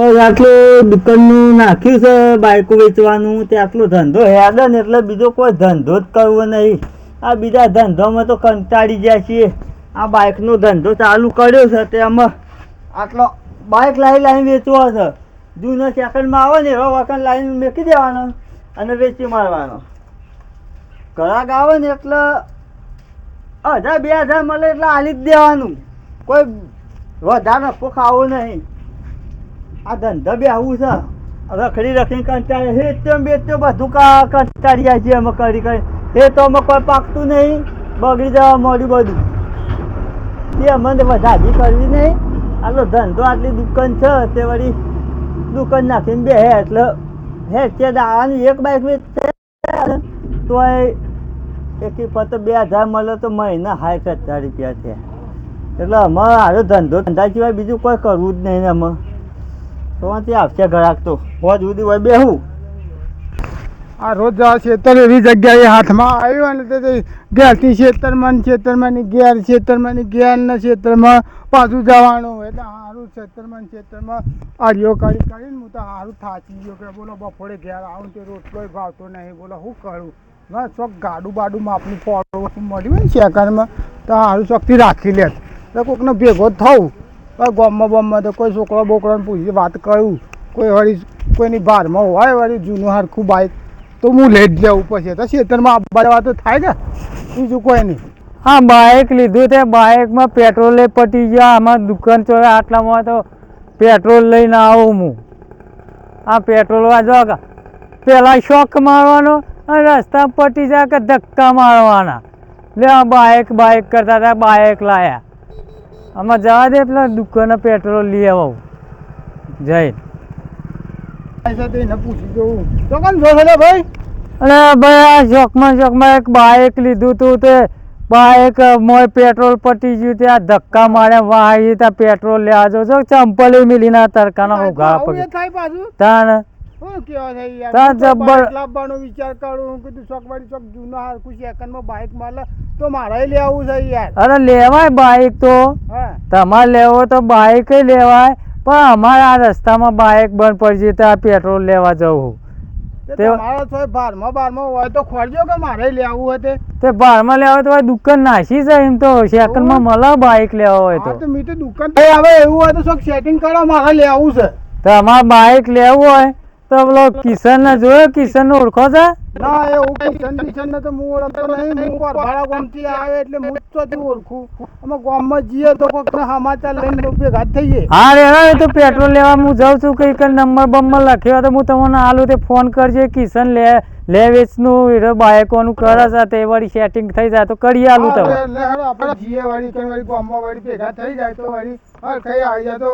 તો આટલું દુકાનનું નાખ્યું છે બાઈકો વેચવાનું, તે આટલો ધંધો હેડે ને એટલે બીજો કોઈ ધંધો જ કરવો નહીં. આ બીજા ધંધોમાં તો કંટાળી જાય છીએ. આ બાઇકનો ધંધો ચાલુ કર્યો છે તેમાં આટલો બાઇક લાવી લાવી વેચવો છે. જૂનો સેકન્ડમાં આવે ને એવો વખત લાવીને મેકી દેવાનો અને વેચી મારવાનો. ઘરાક આવે ને એટલે હજાર, બે હજાર મળે એટલે હાલી જ દેવાનું. કોઈ વધારે નફો ખાવો નહીં. આ ધંધા બે આવું છે. રખડી રખડી કંટાળે હે તો બે તો બધું કા કંટાળ્યા છે અમે કરી કરી. એ તો અમે કોઈ પાકતું નહીં. બગડી જવા મળ્યું બધું. તે અમને વધારી કરવી નહીં. આટલો ધંધો, આટલી દુકાન છે, તે વળી દુકાન નાખીને બે હે એટલે હે તે દાવાની એક બાઈક તો એક પતો બે હજાર મળે તો મહિના સાઠ હજાર રૂપિયા છે એટલે અમારે હારો ધંધો, ધંધા સિવાય બીજું કોઈ કરવું જ નહીં ને ત્યાંથી આવશે ગ્રાહક તો. હોજ સુધી હોય બેહું. આ રોજ ખેતર એવી જગ્યાએ હાથમાં આવ્યું અને તે ઘેરથી ખેતરમાં ખેતરમાં ની ઘેર ખેતરમાં ની ઘેર ખેતરમાં પાછું જવાનું એટલે સારું ખેતરમાં ખેતરમાં કાઢી કાઢીને હું તો સારું થાચી ગયો કે બોલો બપોરે ઘેર આવું તે રોટલોય ભાવતો નહીં, બોલો શું કરું? ના ચોક ગાડું બાડું માપનું ફોડું, મળ્યું ને સેકન્ડમાં તો સારું ચોકથી રાખી લે કોકનો ભેગો થવું ગામમાં બામમાં તો કોઈ છોકરો બોકરાને પૂછી વાત કરું કોઈ વળી કોઈની ભારમાં હોય, વળી જૂનું હરખું બાઈક. તો હું લઈ જ જવું પછી. તો ખેતરમાં આબા જવા તો થાય ને? બીજું કોઈ નહીં. હા બાઇક લીધું તે બાઇકમાં લઈ પટી ગયા. આમાં દુકાન ચોરે આટલામાં તો પેટ્રોલ લઈને આવું હું. આ પેટ્રોલ વાંધો કા પેલા શોખ મારવાનો અને રસ્તા પટી જાય કે ધક્કા મારવાના. લે બાઇક બાઇક કરતા હતા બાઇક લાયા. આમાં જવા દે પેલા દુકાને પેટ્રોલ લઈ આવો. ભાઈ? અને ભાઈ આ શોખમાં શોખમાં એક બાઇક લીધું તું તે બાઇક મોય પેટ્રોલ પટી ગયું ત્યાં ધક્કા માર્યા વાહી ત્યાં પેટ્રોલ લેવા જો છો. ચંપલ મિલીના તડકાના ઉઘાડા આવું એ પગે થાય પાછું? તાન શું કહેવા છે યાર? તા હું તો જબ્બર- લાવવાનો વિચાર કરું કીધું ચોક વાળી ચોક જૂનો હરખું સેકન્ડમાં બાઈક મળે તો મારે લેવું છે યાર. અરે લેવાય બાઇક તો. તમારે લેવો તો બાઇક લેવાય પણ અમારે આ રસ્તામાં બાઇક બંધ પડી જઈ પેટ્રોલ લેવા જવું. તે તે- તમારો છો બારમાં બારમાં હોય તો ખોરજો કે મારે લેવું હોય તે. તે બહારમાં લેવા તો દુકાન નાસી જાય એમ તો સેકન્ડમાં મળે બાઈક લેવા હોય તો. તો મીઠું દુકાન હવે એવું હોય તો ચોક સેટિંગ કરો મારે લેવું છે. તમારે બાઇક લેવું હોય તો પેલો કિશન ને જોયો? કિશન ને ઓળખો છે? ના એવું કિશન કિશન ને તો હું ઓળખતો નહીં. હું પરભાડા ગામથી આવે એટલે હું જ ચોથી ઓળખું. અમે ગામમાં જઈએ તો કોઈક સમાચાર લઈને ભેગા થઈએ. હા રે હવે તો પેટ્રોલ લેવા હું જાઉં છું. કઈ કઈ નંબર બંબર લખ્યો તો હું તમને આલું તે ફોન કરજે. કિશન લે લે વેચનું હીરો બાયકોનું કરે છે તે વળી સેટિંગ થઈ જાય તો કરી આલું તમે. હા, આપણે જીએ વાળી કઈ વળી ગામમાં વળી ભેગા થઈ જાય તો વળી. હા કઈ આવી જાય તો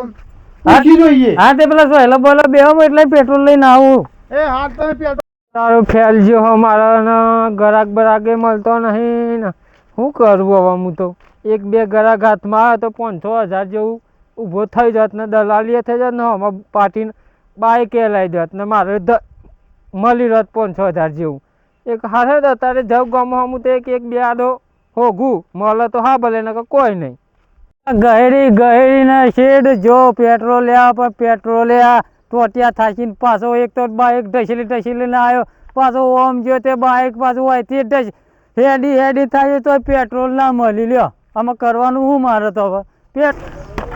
પૂછી જોઈએ. હા તે પેલા સોહેલો બોલો બેહો એટલે પેટ્રોલ લઈને આવું. એ હા તમે પેટ્રોલ તારો ફેલ જો હો મારા ને ગરાક બરાકે મળતો નહીં ને. શું કરું હવે હું તો? એક બે ગરાક હાથમાં આવે તો પાંચસો હજાર જેવું ઊભો થઈ જાત ને દલાલીએ થઈ જાત ને હમણાં પાટીને એ લઈ જાત ને મારે મળી રત પાંચસો હજાર જેવું. એક હાથે તો તારે જવ ગામમાં હમું તો એક એક બે આડો હોગું. મળે તો હા ભલે ને કોઈ નહીં. ગહેરી ગહેરીના શેડ, જો પેટ્રોલ લેવા પણ પેટ્રોલ લેવા ટોટિયા થાકીને પાછો એક તો બાઈક ઢસેલી ઢસેલીને આવ્યો. પાછો ઓમ જો તે બાઈક પાછું હોય તે ઢસ. હેડી હેડી થાય તો પેટ્રોલ ના મળી લ્યો. આમાં કરવાનું શું મારે તો હવે? પેટ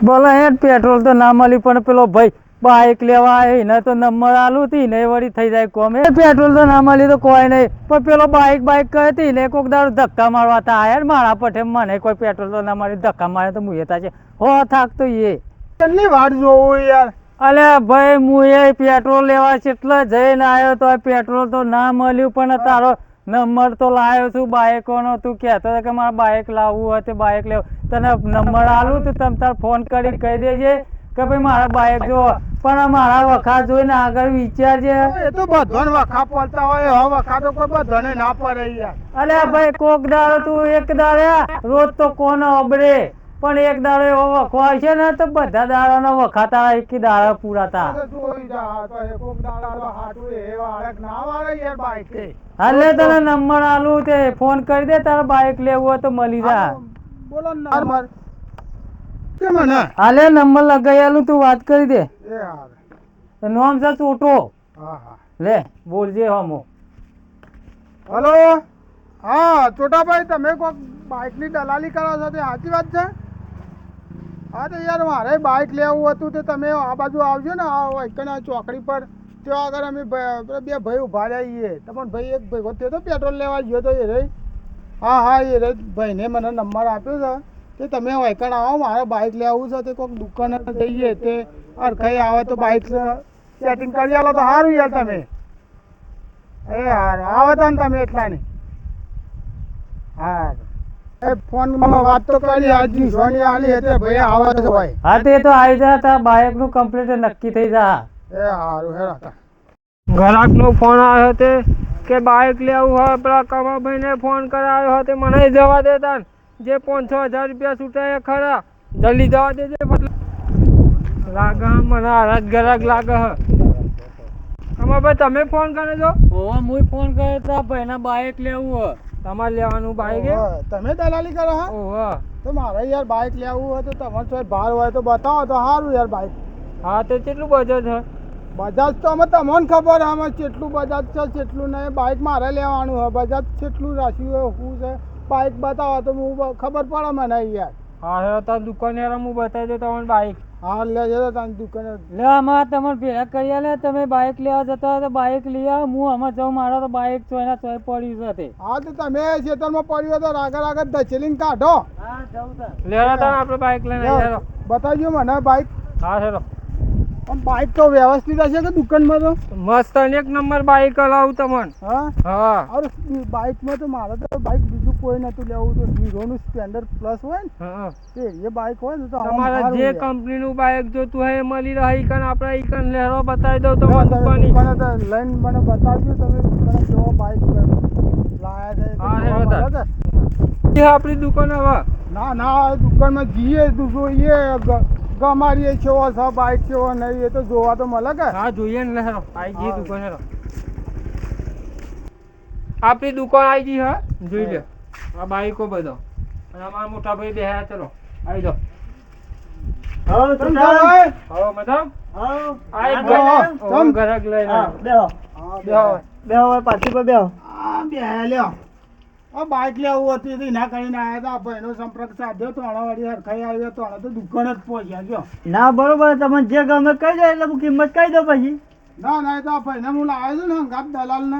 ભલે હેડ, પેટ્રોલ તો ના મળી, પણ પેલો ભાઈ બાઈક લેવા એને તો નંબર આલું હતી ને વળી થઈ જાય કોમે. પેટ્રોલ તો ના મળી તો કોઈ નહીં. પણ પેલો બાઈક કહે હતી ને કોક દાડો ધક્કા મારવા તા યાર મારા પઠે મને કોઈ પેટ્રોલ તો ના મળી ધક્કા મારે તો મુએ છે હો થાક તો એ. કેટલી વાટ જોવું યાર? અલે ભાઈ હું એ પેટ્રોલ લેવા કેટલા જઈને આવ્યો તો પેટ્રોલ તો ના મળ્યું પણ તારો નંબર તો લાવ્યો છું બાઇકોનો તું કહેતો હતો કે મારે બાઇક લાવવું હોય તે બાઇક લેવું. તને નંબર આલું તું તમે તાર ફોન કરી કહી દેજે. કે ભાઈ મારા બાયક જો પણ મારા વખા જોઈને આગળ વિચારજે. એ તો બધાને વખા પડતા હોય હવે વખા તો કોઈ બધાને ના પડે યાર. અલે ભાઈ કોક દાડો તું એક દાડે રોજ તો કોનો અબરે પણ એક દાડો એવો વખો આવશે ને તો બધા દાડાનો વખા તારા એક દાડા પૂરા તા તો જોઈ જા તો એ કોક દાડા તો હાટું એ વાળક ના વાળે યાર બાઈક. એ. હાલે તને નંબર આલું તે ફોન કરી દે તારે બાઇક લેવું હોય તો મળી જા. બોલો નંબર. કે મને હાલે નંબર લગાયેલું તું વાત કરી દે. એ હારે નોમ છે ચોટો હા હા. લે બોલજે હમો. હલો? હા ચોટાભાઈ તમે કોઈક બાઇકની દલાલી કરો છો તે સાચી વાત છે? હા તો યાર મારે બાઇક લેવું હતું તો તમે આ બાજુ આવજો ને આ વૈકના ચોકડી પર. ત્યાં આગળ અમે બે ભાઈ ઊભા રહીએ તમને ભાઈ એક ભાઈ તે તો પેટ્રોલ લેવા ગયો તો એ રહી. હા હા એ રહી. ભાઈને મને નંબર આપ્યો છે. તે તમે વૈકણ આવો મારે બાઇક લેવું છે તે કોઈક દુકાને જઈએ તે અરખાઈ આવે તો બાઇક સેટિંગ કરી આલો તો સારું યાર તમે. એ હાર આવો તો ને તમે એટલા નહીં હાર. એ ફોનમાં વાત તો કરી આજ સોની આલી એટલે ભાઈ આવે તો ભાઈ. હા તે તો આવી જા તા બાઇકનું કમ્પ્લીટ નક્કી થઈ જા. એ હારું હેરા તા ગ્રાહક નો ફોન આવ્યો તે કે બાઇક લેવું હોય પેલા કમાભાઈ ને ફોન કરાયો હતો મને જવા દેતા ને. જે પાંચસો હજાર રૂપિયા છૂટાય ખરા. જલ્દી જવા દેજે લાગે મને હારા ગરાગ લાગે હે. ભાઈ તમે ફોન કર્યો છો? ઓવા હું ફોન કર્યો તો ભાઈના બાઇક લેવું હોય તમારે લેવાનું બાઇક હે તમે દલાલી કરો હા? ઓહો. તો મારે યાર બાઇક લેવું હોય તો તમારે તો ભાર હોય તો બતાવો તો સારું યાર બાઇક હા તે કેટલું બજેટ છે બજાજ તો અમે તમને ખબર આમાં કેટલું બજાજ છે કેટલું નહીં. બાઇક મારે લેવાનું હોય બજાજ કેટલું રાખ્યું હોય શું છે. બાઇક બતાવો તો હું ખબર પડે મને યાર. હા હવે તો દુકાને હું બતાવી દઉં તમને બાઇક હા લે જતો તમે દુકાને લે આમાં તમે ભેગા કરી લે તમે બાઇક લેવા જતા તો બાઇક લઈ આવો. હું આમાં જાઉં મારા તો બાઇક ચોયના ચોય પડ્યું છે તે હા તો તમે ખેતરમાં પડ્યું તો આગળ આગળ ધચેલીને કાઢો. લેવા તા આપણે બાઇક લઈને બતાવજો મને બાઇક હા ચલો બાઇક તો વ્યવસ્થિત હશે કે દુકાનમાં તો? મસ્ત એક નંબર બાઇક લાવું તમને. હા? હા. અરે બાઇકમાં તો મારે તો બાઇક બીજું કોઈ નતું લેવું તો હીરોનું સ્પ્લેન્ડર પ્લસ હોય ને હા. તે એ બાઇક હોય ને તો તમારે જે. કંપનીનું બાઇક જોતું હોય એ મળી રહે ઈકન આપણે ઈકન લેરો બતાવી દઉં તમારે તમારી તમે દુકાની લઈને મને બતાવજો તમે દુકાને કેવો બાઇક લાયા છે આપણી દુકાન હવે. ના ના દુકાનમાં જઈએ તું જોઈએ ગમારીએ કેવો છે બાઇક કેવો નહીં એ તો જોવા તો મળે કે હા જોઈએ ને લેરો આવી ગઈ દુકાન હેરો આપણી દુકાન આવી ગઈ હા જોઈ લે આ બાઈકો બધો અને અમારા મોટા ભાઈ બેહ્યા ચલો આવી જાઓ હા કેમ તું ચાલ. ભાઈ? હવે મતલબ હઉ. આ હા, ઘર- બેહો. લઈને બે આવ્યો. બેહો. હા, બેહો. બેહો હવે પાછી પર બેહો આ બે લ્યો આ બાઇક લેવું હતી તો એના કરીને આવ્યા હતા. ભાઈનો સંપર્ક સાધ્યો તો વાળી હરખાઈ આવ્યો તો તો દુકાન જ પહોંચ્યા ગયો. ના બરોબર તમે જે ગમે કહી દો એટલે હું કિંમત કહી દો પછી. ના ના એ તો આ ભાઈને હું લાવ્યો છું ને હંગાત દલાલને.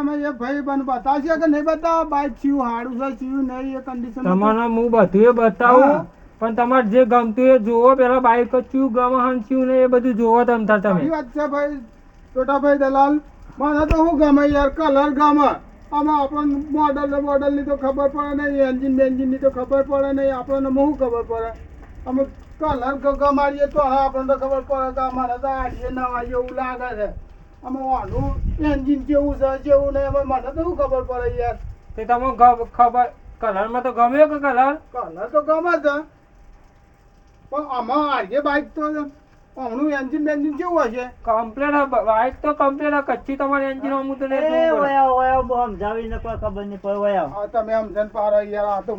અમે એ ભાઈ બન બતાવશે કે નહીં બતાવે? બાઇક સીવું હાડું છે સીવું નહીં એ કન્ડિશન તમારે હું બધું એ બતાવું પણ તમારે જે ગમતું એ જોવો પેલા બાઈક ચિયું ગમે હન ચિયું ને એ બધું જોવો તમ તમે. વાત છે ભાઈ. છોટાભાઈ દલાલ મને તો શું ગમે યાર કલર ગમે. આમાં આપણને મોડલ મોડલની તો ખબર પડે નહીં એન્જિન બેન્જિનની તો ખબર પડે નહીં આપણને શું ખબર પડે. અમે કલર ગમાડીએ તો હા આપણને તો ખબર પડે કે અમારે તો આડીએ નવા જેવું લાગે છે. અમે આનું એન્જિન કેવું છે જેવું નહીં અમે મને તો શું ખબર પડે યાર. તે તમે ખબર કલરમાં તો ગમ્યો કે કલર? કલર તો ગમે છે. પણ આમાં આડીએ બાઇક તો હમણાં એન્જિન બેન્જિન કેવું હશે? કમ્પ્લેટ બાઈક તો કમ્પ્લેટ કચ્છી તમારી એન્જિન અમુક તો નહીં વયા વયા બહુ સમજાવીને કોઈ ખબર નહીં પડે વયા તમે સમજણ પાડો યાર આ તો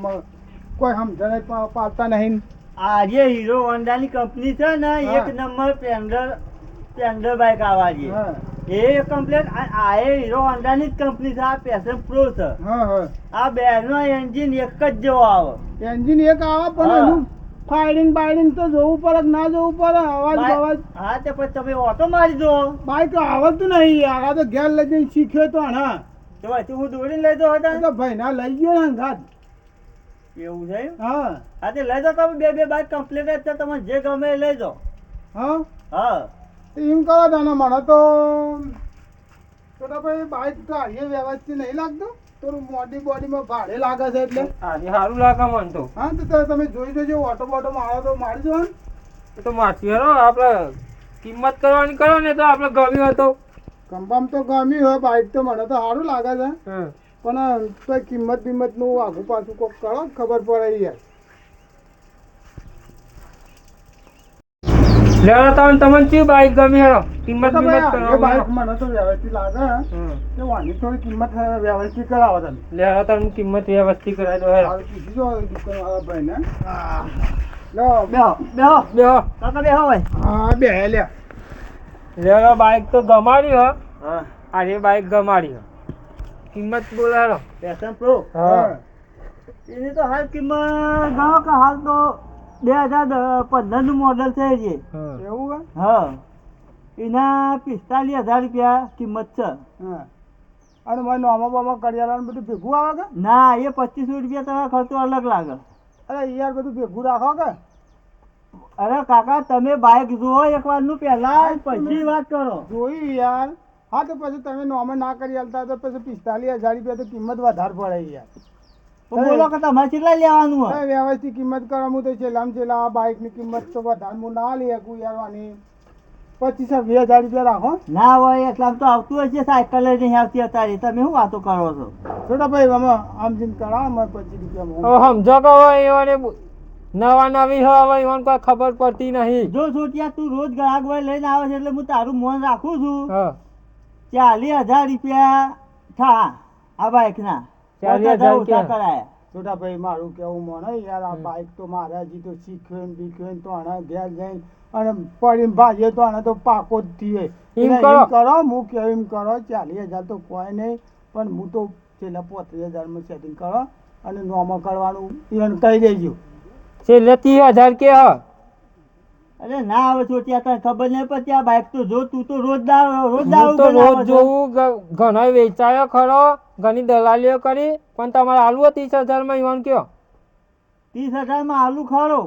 કોઈ સમજણ પાડતા નહીં. આ હીરો હોન્ડાની કંપની છે ને એક નંબર પેન્ડર સ્પ્લેન્ડર બાઇક આવા છે. હા. એ કમ્પ્લેટ આ એ હીરો હોન્ડાની જ કંપની છે આ પેશન પ્રો છે. આ બે આ બેનો એન્જિન એક જ જેવો આવે. એન્જિન એક આવે પણ એનું ફાયરિંગ બાયરિંગ તો જોવું પડે ના જોવું પડે અવાજ અવાજ હા તે પછી તમે ઓટો મારી દો. બાઈક આવડતું નહીં યાર આ તો ઘેર લઈ જઈને શીખ્યો તો હા. તો પછી હું દોડી લઈ દો એ હતા તો ભાઈ ના લઈ ગયો ને ઘાત એવું છે હા. હા તે લઈ દો તમે બે બે બાઇક કમ્પ્લીટ જ છે તમે જે ગમે એ લઈ દો હા? હા. એમ કરો તને મને તો તો ભાઈ બાઈક તો હારીએ વ્યવસ્થિત નહીં લાગતું? થોડું મોડી બોડીમાં ભાડે લાગે છે એટલે? આજે સારું લાગે મને તો. હા તો તમે જોઈ જોજો ઓટો બોટો મારો તો મારી દો ને. તો માછી હરો આપણે કિંમત કરવાની કરો ને તો આપણે ગમ્યું હતો કંપામ તો ગમ્યું હોય બાઇક તો મને તો સારું લાગે છે. પણ કિંમત બિંમતનું આગું પાછું કોક કરો ખબર પડે યાર. લેવા તમે તમને ચિયું બાઈક ગમી હેરો કિંમત કિંમત આ બાઈક મને તો વ્યવસ્થિત લાગે. કે વાની થોડી કિંમત વ્યવસ્થિત કરાવો તમે. લેવા તમે કિંમત વ્યવસ્થિત કરાવી દો પૂછી ભાઈ દુકાનવાળા ભાઈને. લો બેહો. બેહો. બેહો. કાકા બેહો ભાઈ હા બે લે. લેલો બાઈક તો ગમાડી હ. હા. આજે બાઈક ગમાડી હો. કિંમત બોલાડો પેશન પ્રો હા. એની તો હાલ કિંમત ગાવ કે હાલ તો બે હજાર પંદરનું મોડલ છે જે એવું હા. એના પિસ્તાલીસ હજાર રૂપિયા કિંમત છે. હા. અને મારે નોમા બોમા કરિયાલા બધું ભેગું આવે કે? ના એ પચીસો રૂપિયા તમારો ખર્ચો અલગ લાગે. અરે યાર બધું ભેગું રાખો કે? અરે કાકા તમે બાઇક જુઓ એક વારનું પહેલા પછી વાત કરો. જોયું યાર. હા તો પછી તમે નોમે ના કરી આલતા તો પછી પિસ્તાલીસ હજાર રૂપિયા તો કિંમત વધારે પડે યાર. બોલો કે તમારે કેટલા લેવાનું હોય? વ્યવસ્થિત કિંમત કરો હું તો છેલ્લામાં છેલ્લા આ બાઇકની કિંમત તો વધારે હું ના લઈ શકું યાર આની પચીસ વીસ હજાર રૂપિયા રાખો. ના હોય એટલા તો આવતું હશે સાયકલ નહીં આવતી અત્યારે. તમે શું વાતો કરો છો? છોટા ભાઈ અમે આમ જેમ કરાવો અમે પચીસ રૂપિયા સમજો કે હોય એવાને નવા નવી હોય હવે કોઈ ખબર પડતી નહીં. જો છોટિયા તું રોજ ગ્રાહક ભાઈ લઈને આવે છે એટલે હું તારું મોન રાખું છું. ચાલીસ હજાર રૂપિયા થા આ બાઇકના. છોટા ભાઈ મારું કેવું મને યાર આ બાઈક તો મારે હજી તો શીખ્યો ને બીખ્યો ને તો આને ઘેર જઈને અને પડીને ભાજીએ તો આને તો પાકો જ થઈએ એમ કરો. હું કેવું એમ કરો ચાલીસ હજાર તો કોઈ નહીં પણ હું તો છેલ્લા પોત્રીસ હજારમાં સેટિંગ કરો અને નોમાં કરવાનું એને કહી દેજો. છેલ્લે ત્રીસ હજાર કે હ? અરે ના આવે છોટિયા તને ખબર નહીં પણ ત્યાં બાઇક તો જો તું તો રોજ દાવ રોજ હું તો રોજ. જોઉં ઘણો વેચાયો ખરો ઘણી દલાલીઓ કરી પણ તમારે આલુ ત્રીસ હજારમાં ઈવન કયો? ત્રીસ હજારમાં આલુ ખરો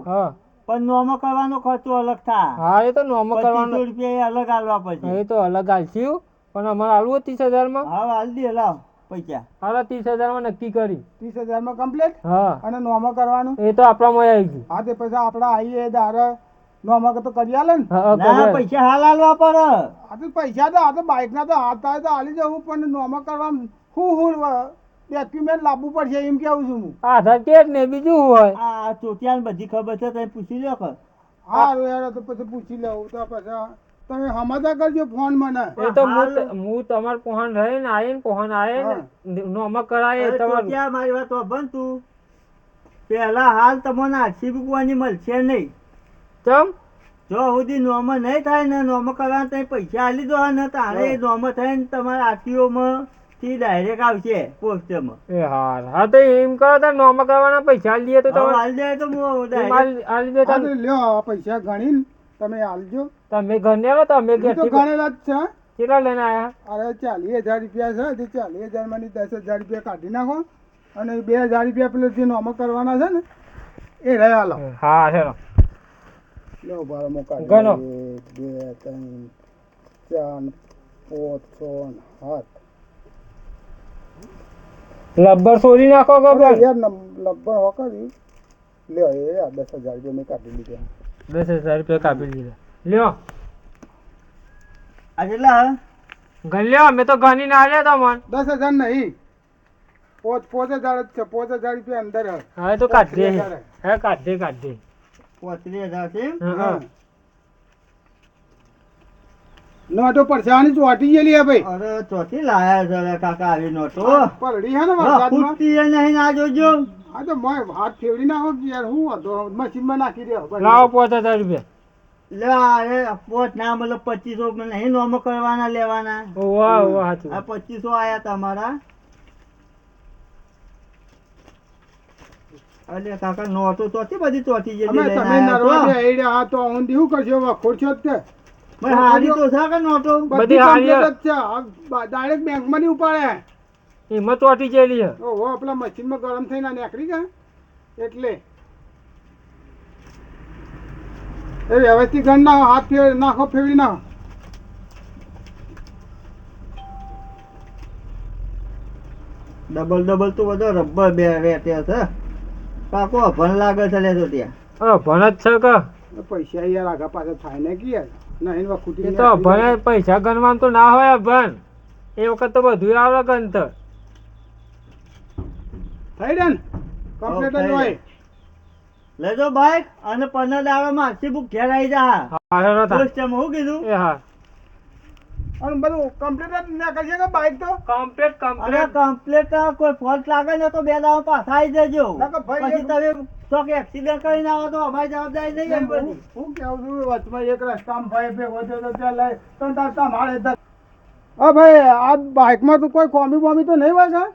પણ નોમો કરવાનો ખર્ચો અલગ થાય. હા એ તો નોમો કરવાનો. રૂપિયા એ અલગ આલવા પડશે. એ તો અલગ આલશું પણ અમારે આલુ ત્રીસ હજારમાં? હા આલ દે લાવ પૈસા. હા ત્રીસ હજારમાં નક્કી કરી. ત્રીસ હજારમાં કમ્પ્લીટ હા. અને નોમો કરવાનું? એ તો આપણામાં આવી ગયું. હા તે પછી આપડા આવીએ દારે નોમાં તો કરી આલે ને. ના. પૈસા હાલ હાલવા પડે આ તો પૈસા તો આ તો બાઇકના તો હાથ થાય તો હાલી જવું પણ નોમાં કરવા હું હું ડોક્યુમેન્ટ લાવવું પડશે એમ કેવું છું હું. આધાર કાર્ડ ને બીજું હોય. આ ચોટિયાને બધી ખબર છે તમે પૂછી લો કે હા યાર તો પછી પૂછી લઉં તો પછી તમે હમાતા કરજો ફોન મને. એ તો હું હાલ- ત- હું તમાર પહોંચ રહીને આવીને પહોંચ આવીને નોમા કરાય તમાર. ક્યાં મારી વાત બંધ તું. પહેલા હાલ તમને આછી મૂકવાની મળશે નહીં. ચમ? જો સુધી નોમ નહીં થાય ને નોમ કરવા તમે પૈસા આલી દો ને તારે નોમ થાય ને તમારા આરટીઓમાં થી ડાયરેક્ટ આવશે પોસ્ટમાં એ હાર. હા તો એમ કરો તો નોમ કરવાના પૈસા લઈએ તો તમે. આલી દે તો હું આલી દે તમે તો લ્યો પૈસા ગણી તમે આલજો. તમે આવો તમે કે તો ગણેલા જ છે કેટલા લઈને આયા? અરે ચાલીસ હજાર રૂપિયા છે તે ચાલીસ હજારમાંથી દસ હજાર રૂપિયા કાઢી નાખો. અને બે હજાર રૂપિયા પેલું જે નોમ કરવાના છે ને એ રહ્યા લો. હા ચલો. લો બાર મોકા ગણો. એક બે ત્રણ ચાર પાંચ છ સાત લબ્બર છોડી નાખો ખબર યાર લગભગ હોકરી લ્યો એ આ દસ હજાર રૂપિયા મેં કાઢી લીધા દસ હજાર રૂપિયા કાપી લીધા લ્યો આ કેટલા? ગલ્યો અમે તો ગણી ના આલ્યા તમને દસ હજાર નહીં પોચ પોચ હજાર જ છે પોચ હજાર રૂપિયા અંદર હે. હવે તો કાઢ દે પાંત્રીસ હજાર. હે કાઢ દે પોત્રીસ હજાર છે? હા, હા. હા. નોટો પરસાની ચોટી ગયેલી હે ભાઈ. અરે ચોથી લાયા છે રે કાકા આવી નોટો. પરડી હે ને વરસાદમાં ફૂટતી એ નહીં ના જોજો. આ તો મોય હાથ ફેવડી ના કે યાર હું હતો મશીનમાં નાખી દે લાવો પાંચ હજાર રૂપિયા. લે અરે પોત ના મતલબ પચીસો નહીં નોમો કરવાના લેવાના. આ પચીસો આયા તમારા. અરે કાકા નોટો ચોથી બધી અમે લઈને તમે નરવા છો. એડે હા તો હું શું કરશો વખોડ છો કે. તે ભાઈ હારી તો છે કે નોટો? બધી હારી જ છે. ડાયરેક્ટ બેંકમાં નહીં ઉપાડે. એમાં ચોટી જેલી છે. ઓહો પેલા મશીનમાં ગરમ થઈને નીકળી ગયા? એટલે. એ વ્યવસ્થિત ગણ ના હાથ ફેર નાખો ફેરવી નાખો. ડબલ ડબલ તો બધો રબર બે વેટે છે. કાકો ભણ લાગે છે લેતો ત્યાં. હવે ભણ જ છે કે? પૈસા યાર આગા પાછા થાય ને કે યાર નહીં વખૂટી ખૂટી તો ભણે પૈસા ગણવાનું તો ના હોય ભણ એ વખત તો બધું આવે ગણતર. થઈ ડન? ને કમ્પ્લીટ જ હોય. લેજો બાઈક અને પંદર દાડામાં આખી બુક ઘેર આવી જા. હા હા હું કીધું? એ હા. અને બધું કમ્પ્લીટ જ ના કરી શકે બાઇક તો? કમ્પ્લીટ કમ્પ્લીટ કમ્પ્લેટ કોઈ ફોલ્ટ લાગે ને તો બે દાવા પાછા આવી જજો. કે ભાઈ પછી તમે તો ચોક એક્સિડન્ટ કરી ના તો અમારી જવાબદારી નહીં એમ હું બધી. હું કેવું છું? વચમાં એક રસ્તામાં ભાઈ ભે વધ્યો તો ત્યાં લઈ તો તાર તમારે હા ભાઈ આ બાઇકમાં તો કોઈ કોમી બોમી તો નહીં હોય કાં?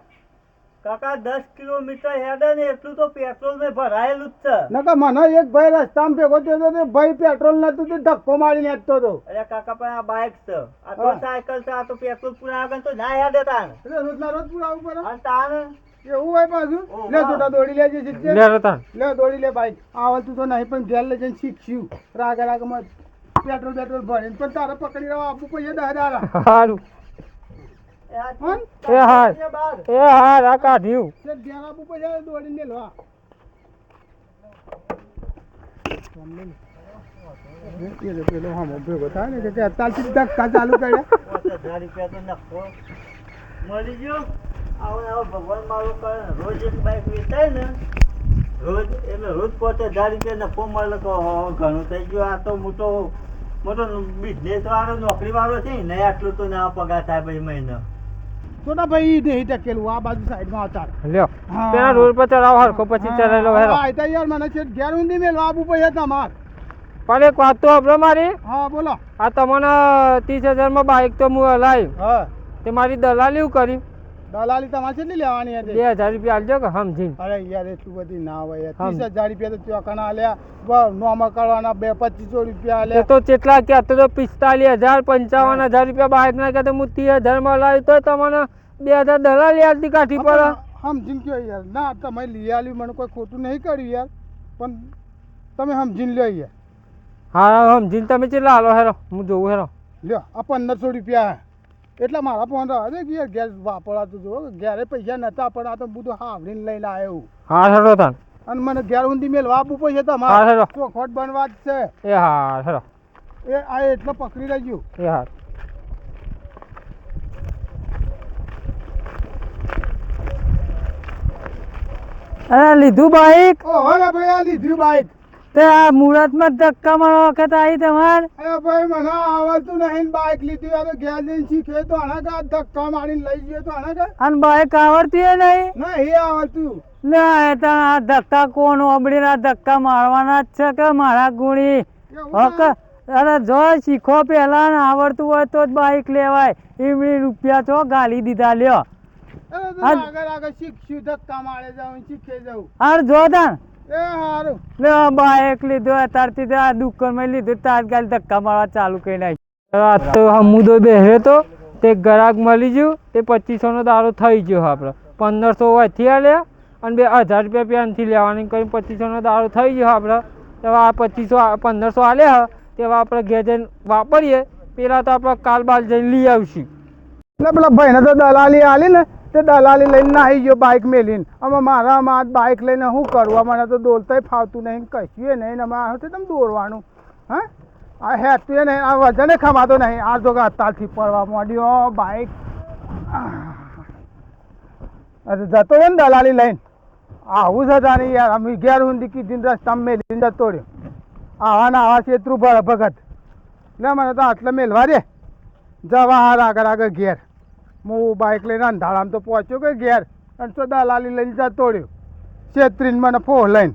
કાકા દસ કિલોમીટર હેડે ને એટલું તો પેટ્રોલ મેં ભરાયેલું જ છે. નકર મને એક ભાઈ રસ્તામાં ભેગો થયો તો ભાઈ પેટ્રોલ નતું તે ધક્કો મારીને હેઠતો હતો. અરે કાકા પણ આ બાઇક છે. આ તો સાયકલ છે આ તો પેટ્રોલ પૂરા આગળ તો ના હેડે તાણ. એટલે રોજના રોજ પુરાવું પડે. અને એવું હોય પાછું? લે છોટા દોડી લેજે. લે ભાઈ લે દોડી લે બાઈક આવડતું તો નહીં પણ ઘેર લઈ જઈને શીખશું. રાગ રાગમાં પેટ્રોલ પેટ્રોલ ભરીને. પણ તારે પકડી રહ્યો આપવું પછી દાદા સારું એ એ દોડીને પેલો ને કે અત્યારથી ધક્કા ચાલુ હજાર રૂપિયા તો નફો મળી ગયો આવો આવો ભગવાન મારું કરે રોજ એક બાઈક વેચાય ને રોજ એટલે રોજ પોતે હજાર રૂપિયા નફો મળે કહો ઘણું થઈ ગયું આ તો મોટો મોટો બિઝનેસ વાળો નોકરી વાળો છે ને આટલું તો. ના પગાર થાય ભાઈ મહિનો છોટા ભાઈ નહીં ટકેલું આ બાજુ સાઈડમાં હતા લ્યો. તેના પેલા રોડ પર ચડાવો હરખો પછી ચલાવેલો હેરો. આયતા યાર મને છે ઘેર ઊંધી મેલવા આપવું પૈસા તમાર પણ એક વાત તો આપણે મારી. હા બોલો. આ તમને ત્રીસ હજારમાં બાઇક તો હું હલાવી હા. તે મારી દલાલી કરી. દલાલી તમારે કેટલી લેવાની બે હજાર રૂપિયા આલજો કે સમજી અરે યાર એટલું બધી ના હોય. ત્રીસ હજાર રૂપિયા તો ચોકણા આલ્યા. નોમાં કરવાના બે પચીસો રૂપિયા લે આલ્યા તો કેટલા કે તો પિસ્તાલીસ હજાર પંચાવન હજાર રૂપિયા બાઇક ના કહેતો હું ત્રીસ હજારમાં લાવ્યું તો તમને બે હજાર દલાલી આલતી કાઢી પડે સમજીને કયો યાર? ના તમે લઈ આલ્યું મને કોઈ ખોટું નહીં કર્યું યાર. પણ તમે સમજીને લ્યો યાર હા સમજીને તમે કેટલા હાલો હેરો? હું જોઉં હેરો. લ્યો આ પંદરસો રૂપિયા હે. એટલે મારા ફોન રહે કે યાર ગેસ વાપરાતું જો ઘેરે પૈસા નતા પણ આ તો બધું હાવડીને લઈને આવ્યો હા. તાન. અને મને ઘેર ઊંધી મેલ વાપુ પૈસા તમારે. ચોખોટ બનવા જ છે. એ હા હેરો એ આ એટલે પકડી લેજો એ હા. અરે લીધું બાઈક? ઓ હવે ભાઈ આ લીધું બાઈક. તે આ મુહૂર્તમાં ધક્કા મારો વખત આવી તમાર? અરે ભાઈ મને આવડતું નહીં બાઇક લીધી તો ઘેર જઈને શીખે તો આના ધક્કા મારીને લઈ ગયો તો આના કા અને બાઇક આવડતી હે નહીં? નહીં આવડતું. ના એ તો આ ધક્કા કોણ ઓબડીના ધક્કા મારવાના જ છે કે મારા ગુણી? હક અરે જો શીખો પહેલા ને આવડતું હોય તો જ બાઈક લેવાય. એમની રૂપિયા છો ગાલી દીધા લ્યો. અરે આગળ આગળ શીખશું ધક્કા મારે જાઉં શીખે જાઉં. અરે જો તાન એ હારું લે બાઈક લીધો અત્યારથી તો આ દુકાનમાં લીધું તાત્કાલિક ધક્કા મારવા ચાલુ કરી નાખ્યું. રાત તો હમુદો બેહ્યો તો તે ગ્રાહક મળી ગયું તે પચીસોનો દારો થઈ ગયો આપણે પંદરસો અહીંથી આલ્યા અને બે હજાર રૂપિયા પેનથી લેવાની કરીને પચીસોનો દારો થઈ ગયો આપણે તો આ પચીસો પંદરસો આલ્યા તેવા આપણે ઘેર જઈને વાપરીએ પેલા તો આપણે કાલ બાલ જઈને લઈ આવશું. એટલે પેલા ભાઈને તો દલાલી આલી ને તે દલાલી લઈને નાહી ગયો બાઇક મેલીને. અમે મારા માં બાઇક લઈને શું કરવું અમારે તો દોરતાય ફાવતું નહીં કશું નહીં અમારે મારે તો તમે દોરવાનું? હા? આ હેતું નહીં, આ વજને ખમાતો નહીં. આ જો અત્યારથી પડવા માંડ્યો બાઇક અરે જતો રહ્યો ને દલાલી લઈને. આવું છે તારી યાર. અમે ઘેર ઊંધી કીધી રસ્તામાં મેલીને જતો રહ્યો. આવા ને આવા ભર ભગત. લે, મને તો આટલે મેલવા દે. જવા આગળ આગળ ઘેર હું બાઇક લઈને અંધારામાં તો પહોંચ્યો કે ઘેર. અને તો દલાલી લઈને જતો રહ્યો. છેતરીને મને ફોહ લઈને.